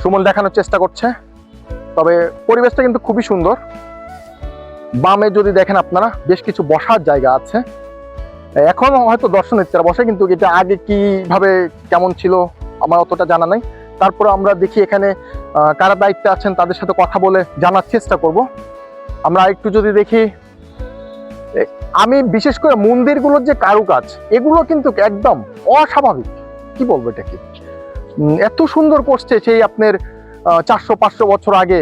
সুমন দেখানোর চেষ্টা করছে। তবে পরিবেশটা কিন্তু খুবই সুন্দর। বামে যদি দেখেন আপনারা, বেশ কিছু বসার জায়গা আছে। এখন হয়তো দর্শনার্থীরা বসে, কিন্তু এটা আগে কীভাবে কেমন ছিল, আমার অতটা জানা নাই। তারপর আমরা দেখি এখানে কারা দায়িত্বে আছেন, তাদের সাথে কথা বলে জানার চেষ্টা করব। আমরা একটু যদি দেখি আমি বিশেষ করে মন্দিরগুলোর যে কারুকাজ, এগুলো কিন্তু একদম অস্বাভাবিক। কি বলব এটা কি? এত সুন্দর করছে সেই আপনার চারশো পাঁচশো বছর আগে।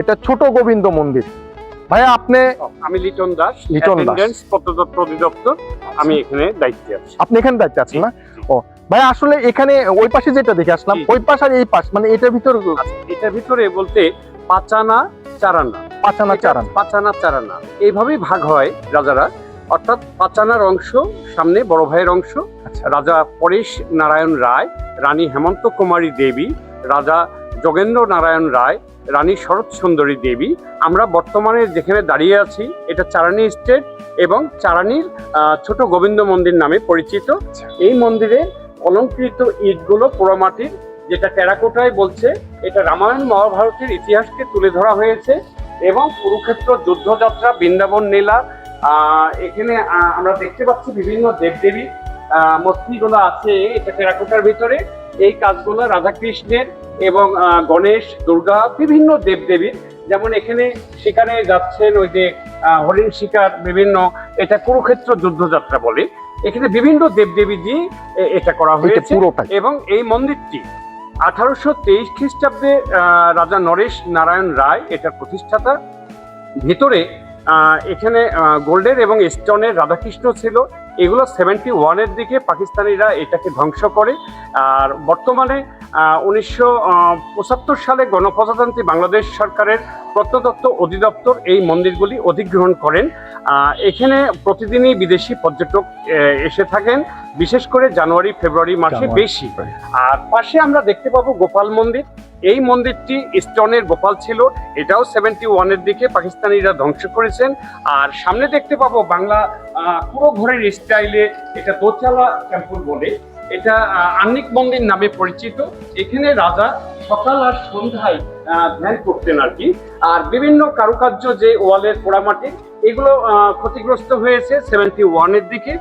এটা ছোট গোবিন্দ মন্দির। ভাইয়া আপনি আমি লিটন দাস লিটন দাস। প্রত্নতত্ত্ব অধিদপ্তর। আমি এখানে দায়িত্বে আছি। আপনি এখানে দায়িত্বে আছেন না? ও ভাই আসলে এখানে ওই পাশে যেটা দেখে আসলাম ওই পাশ আর এই পাশ মানে এটার ভিতর আচ্ছা, এটার ভিতরে বলতে পাচানা চারানা। পাচানা চারান। পাচানা চারানা। এইভাবেই ভাগ হয় রাজারা। অর্থাৎ পাচানার অংশ সামনে বড় ভাইয়ের অংশ আচ্ছা। রাজা পরেশ নারায়ণ রায় রানী হেমন্ত কুমারী দেবী রাজা যোগেন্দ্র নারায়ণ রায় রানী শরৎ সুন্দরী দেবী। আমরা বর্তমানে যেখানে দাঁড়িয়ে আছি এটা চারানি স্টেট এবং চারানির ছোট গোবিন্দ মন্দির নামে পরিচিত। আচ্ছা। এই মন্দিরে অলঙ্কৃত ইটগুলো পোড়ামাটির যেটা টেরাকোটায় বলছে এটা রামায়ণ মহাভারতের ইতিহাসকে তুলে ধরা হয়েছে এবং কুরুক্ষেত্র যুদ্ধযাত্রা বৃন্দাবন নীলা এখানে আমরা দেখতে পাচ্ছি বিভিন্ন দেবদেবী। মূর্তিগুলো আছে এটা টেরাকোটার ভিতরে। এই কাজগুলো রাধাকৃষ্ণের এবং গণেশ দুর্গা বিভিন্ন দেবদেবীর। যেমন এখানে শিকারে যাচ্ছেন ওই যে হরিণ শিকার বিভিন্ন এটা কুরুক্ষেত্র যুদ্ধযাত্রা বলে। এখানে বিভিন্ন দেবদেবী দিয়ে এটা করা হয়েছে। এবং এই মন্দিরটি আঠারোশো তেইশ খ্রিস্টাব্দে আহ, রাজা নরেশ নারায়ণ রায় এটার প্রতিষ্ঠাতা ভিতরে এখানে গোল্ডের এবং স্টোনের রাধাকৃষ্ণ ছিল। এগুলো সেভেন্টি ওয়ানের দিকে পাকিস্তানিরা এটাকে ধ্বংস করে। আর বর্তমানে উনিশশো পঁচাত্তর সালে গণপ্রজাতন্ত্রী বাংলাদেশ সরকারের প্রত্নতত্ত্ব অধিদপ্তর এই মন্দিরগুলি অধিগ্রহণ করেন। এখানে প্রতিদিনই বিদেশি পর্যটক এসে থাকেন। বিশেষ করে জানুয়ারি ফেব্রুয়ারি মাসে বেশি। আর পাশে আমরা দেখতে পাবো গোপাল মন্দির। এই মন্দিরটি স্টোনের গোপাল ছিল, এটাও সেভেন্টি ওয়ানের দিকে পাকিস্তানিরা ধ্বংস করেছেন। আর সামনে দেখতে পাবো বাংলা পুরো ঘরের স্টাইলে এটা দোচালা টেম্পল বলে। এটা আন্নিক মন্দির নামে পরিচিত। এখানে রাজা সকাল আর সন্ধ্যায় ধ্যান করতেন আর কি। আর বিভিন্ন কারুকার্য যে ওয়ালের পোড়ামাটি, এগুলো ক্ষতিগ্রস্ত হয়েছে সেভেন্টি ওয়ানের দিকে।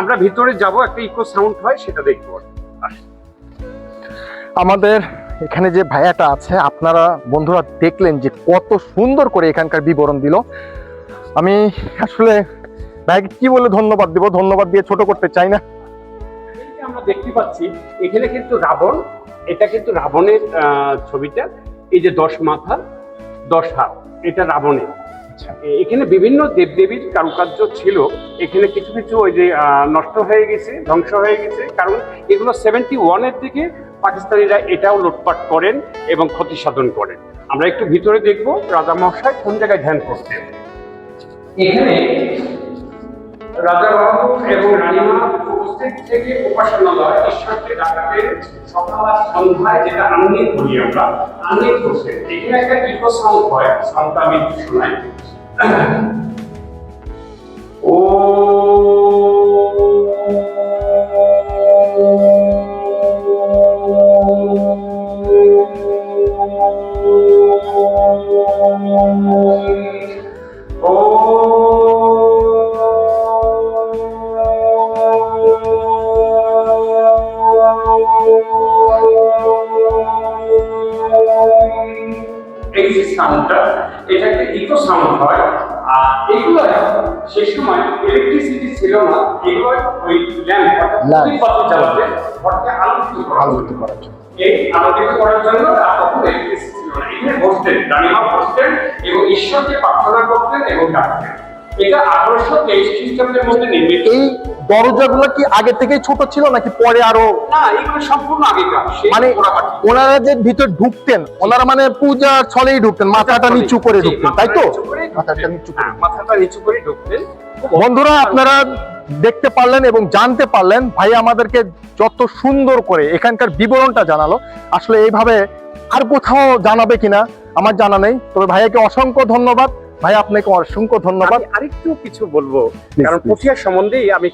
আমরা ভিতরে যাব, একটা ইকো সাউন্ড হয়, সেটা দেখব। আমাদের এখানে যে ভাইয়াটা আছে আপনারা বন্ধুরা দেখলেন যে কত সুন্দর করে এখানকার বিবরণ দিল। আমি আসলে ভাইকে কি বলে ধন্যবাদ দিব? ধন্যবাদ দিয়ে ছোট করতে চাই না। আমরা দেখতে পাচ্ছি এখানে কিন্তু রাবণ এটা কিন্তু রাবণের ছবিটা। এই যে দশ মাথা দশ হাত এটা রাবণের। আচ্ছা। এখানে বিভিন্ন দেবদেবীর কারুকার্য ছিল। এখানে কিছু কিছু ওই যে নষ্ট হয়ে গেছে ধ্বংস হয়ে গেছে। কারণ এগুলো সেভেন্টি ওয়ানের দিকে পাকিস্তানিরা এটাও লুটপাট করেন এবং ক্ষতি সাধন করেন। আমরা একটু ভিতরে দেখব রাজা মহাশয় কোন জায়গায় ধ্যান করতেন। এখানে রাজা এবং রানীমা উপস্থিত থেকে ঈশ্বরকে ডাকাতেন সকাল আর সন্ধ্যায় যেটা আমরা করছেন। এখানে একটা হয় ও যে সাউন্ডটা এটাকে ইকো সাউন্ড হয়। আর এগুলো সে সময় ইলেকট্রিসিটি ছিল না এগুলো ওই ল্যাম্প অর্থাৎ জ্বালাতে ঘরকে আলোকিত। আলোকিত করার জন্য এই আলোকিত করার জন্য আর তখন ইলেকট্রিসিটি ছিল না। এখানে বসতেন রানীমা বসতেন এবং ঈশ্বরকে প্রার্থনা করতেন এবং ডাকতেন। এই দরজাগুলো কি আগে থেকেই ছোট ছিল নাকি পরে আরও? না এগুলো সম্পূর্ণ আগেকার। মানে। ওনারা যে ভিতর ঢুকতেন ওনারা মানে পূজার ছলেই ঢুকতেন মাথাটা নিচু করে ঢুকতেন তাই তো? মাথাটা নিচু মাথাটা নিচু করে ঢুকতেন। বন্ধুরা আপনারা দেখতে পারলেন এবং জানতে পারলেন ভাই আমাদেরকে যত সুন্দর করে এখানকার বিবরণটা জানালো। আসলে এইভাবে আর কোথাও জানাবে কিনা আমার জানা নেই। তবে ভাইয়াকে অসংখ্য ধন্যবাদ। ভাই আপনাকে অসংখ্য ধন্যবাদ। আরেকটু কিছু বলব কারণ পুঠিয়া সম্বন্ধে আমি